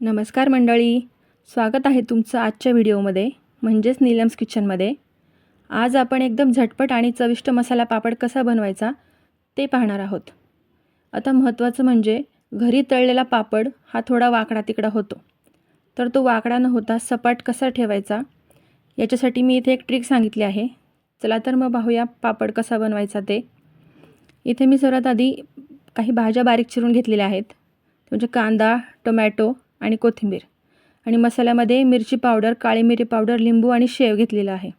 नमस्कार मंडळी. स्वागत आहे तुमचं आजच्या व्हिडिओमध्ये म्हणजेच नीलम्स किचनमध्ये. आज आपण एकदम झटपट आणि चविष्ट मसाला पापड कसा बनवायचा ते पाहणार आहोत. आता महत्त्वाचं म्हणजे घरी तळलेला पापड हा थोडा वाकडा तिकडा होतो. तर तो वाकडा न होता सपाट कसा ठेवायचा याच्यासाठी मी इथे एक ट्रिक सांगितली आहे. चला तर मग पाहूया पापड कसा बनवायचा ते. इथे मी सर्वात आधी काही भाज्या बारीक चिरून घेतलेल्या आहेत. म्हणजे कांदा टोमॅटो आणि कोथिंबीर. आणि मसाल्यामध्ये मिरची पावडर काळी मिरी पावडर लिंबू आणि शेव घेतलेला आहे.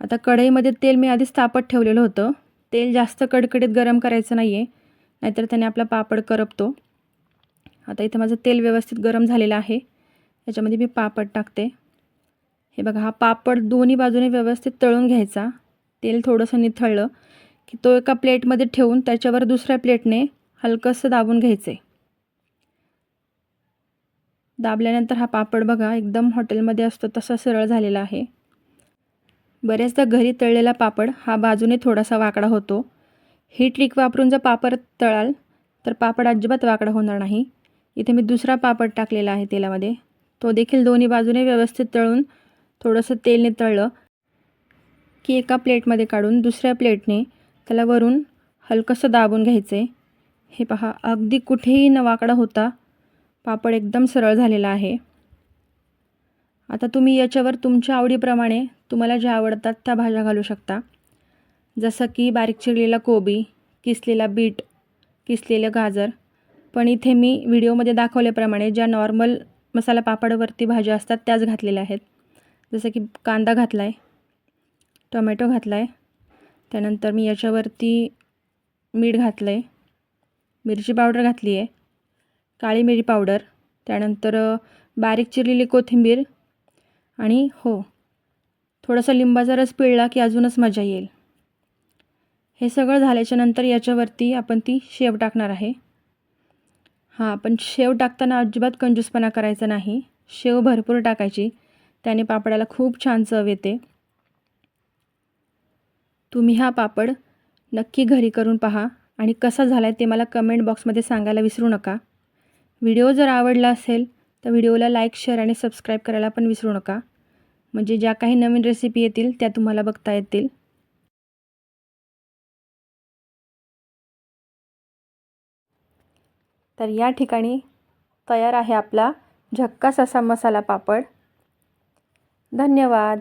आता कढईमध्ये तेल मी आधीच तापत ठेवलेलं होतं. तेल जास्त कडकडीत गरम करायचं नाही आहे नाहीतर त्याने आपला पापड करपतो. आता इथं माझं तेल व्यवस्थित गरम झालेलं आहे. याच्यामध्ये मी पापड टाकते. हे बघा हा पापड दोन्ही बाजूने व्यवस्थित तळून घ्यायचा. तेल थोडंसं निथळलं की तो एका प्लेटमध्ये ठेवून त्याच्यावर दुसऱ्या प्लेटने हलकंसं दाबून घ्यायचं. आहे दाबल्यानंतर हा पापड बघा एकदम हॉटेलमध्ये असतो तसा सरळ झालेला आहे. बऱ्याचदा घरी तळलेला पापड हा बाजूने थोडासा वाकडा होतो. ही ट्रिक वापरून जर पापड तळाल तर पापड अजिबात वाकडा होणार नाही. इथे मी दुसरा पापड टाकलेला आहे तेलामध्ये. तो देखील दोन्ही बाजूने व्यवस्थित तळून थोडंसं तेलने तळलं की एका प्लेटमध्ये काढून दुसऱ्या प्लेटने त्याला वरून हलकंसं दाबून घ्यायचं. आहे हे पहा अगदी कुठेही न वाकडा होता पापड एकदम सरळ झालेला आहे. आता तुम्ही याच्यावर तुमच्या आवडीप्रमाणे तुम्हाला ज्या आवडतात त्या भाज्या घालू शकता. जसं की बारीक चिरलेला कोबी किसलेला बीट किसलेलं गाजर. पण इथे मी व्हिडिओमध्ये दाखवल्याप्रमाणे ज्या नॉर्मल मसाला पापडवरती भाज्या असतात त्याच घातलेल्या आहेत. जसं की कांदा घातला आहे टोमॅटो घातला आहे त्यानंतर मी याच्यावरती मीठ घातलं आहे मिरची पावडर घातली आहे काळी मिरी पावडर त्यानंतर बारीक चिरलेली कोथिंबीर आणि हो थोडासा लिंबाचा रस पिळला की अजूनच मजा येईल. हे सगळं झाल्याच्यानंतर याच्यावरती आपण ती शेव टाकणार आहे. हां पण शेव टाकताना अजिबात कंजूसपणा करायचा नाही. शेव भरपूर टाकायची. त्याने पापडाला खूप छान चव येते. तुम्ही हा पापड नक्की घरी करून पहा आणि कसा झाला आहे ते मला कमेंट बॉक्समध्ये सांगायला विसरू नका. व्हिडिओ जर आवडला असेल तर व्हिडिओला लाईक शेअर आणि सबस्क्राईब करायला पण विसरू नका. म्हणजे ज्या काही नवीन रेसिपी येतील त्या तुम्हाला बघता येतील. तर या ठिकाणी तयार आहे आपला झक्कास असा मसाला पापड. धन्यवाद!